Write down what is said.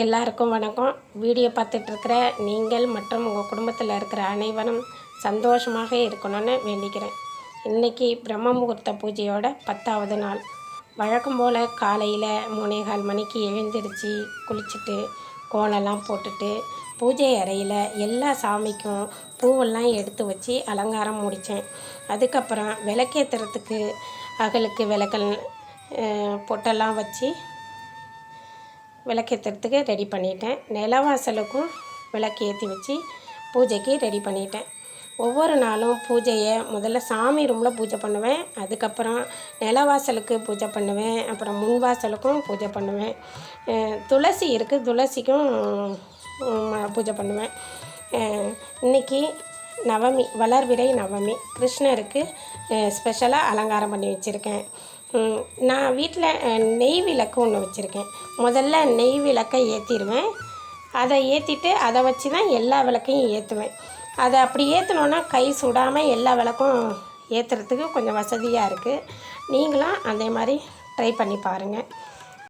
எல்லாருக்கும் வணக்கம். வீடியோ பார்த்துட்ருக்கிற நீங்கள் மற்றும் உங்கள் குடும்பத்தில் இருக்கிற அனைவரும் சந்தோஷமாக இருக்கணும்னு வேண்டிக்கிறேன். இன்றைக்கி பிரம்ம முகூர்த்த பூஜையோட பத்தாவது நாள். வழக்கம் போல் காலையில் மூணேகால் மணிக்கு எழுந்திருச்சு குளிச்சுட்டு கோலெல்லாம் போட்டுட்டு பூஜை அறையில் எல்லா சாமிக்கும் பூவெல்லாம் எடுத்து வச்சு அலங்காரம் முடித்தேன். அதுக்கப்புறம் விளக்கேற்றுறதுக்கு அகலுக்கு விளக்கல் பொட்டெல்லாம் வச்சு விளக்கேற்றுறதுக்கு ரெடி பண்ணிட்டேன். நிலவாசலுக்கும் விளக்கு ஏற்றி வச்சு பூஜைக்கு ரெடி பண்ணிட்டேன். ஒவ்வொரு நாளும் பூஜையை முதல்ல சாமி ரூமில் பூஜை பண்ணுவேன். அதுக்கப்புறம் நிலவாசலுக்கு பூஜை பண்ணுவேன். அப்புறம் முன்வாசலுக்கும் பூஜை பண்ணுவேன். துளசி இருக்குது துளசிக்கும் பூஜை பண்ணுவேன். இன்றைக்கி இன்னைக்கு நவமி வளர்விரை நவமி. கிருஷ்ணருக்கு ஸ்பெஷலாக அலங்காரம் பண்ணி வச்சுருக்கேன். நான் வீட்டில் நெய் விளக்கு ஒன்று வச்சுருக்கேன். முதல்ல நெய் விளக்கை ஏற்றிடுவேன் அதை ஏற்றிட்டு அதை வச்சு தான் எல்லா விளக்கையும் ஏற்றுவேன் அதை அப்படி ஏற்றினோன்னா கை சுடாமல் எல்லா விளக்கும் ஏற்றுறதுக்கு கொஞ்சம் வசதியாக இருக்குது நீங்களும் அதே மாதிரி ட்ரை பண்ணி பாருங்கள்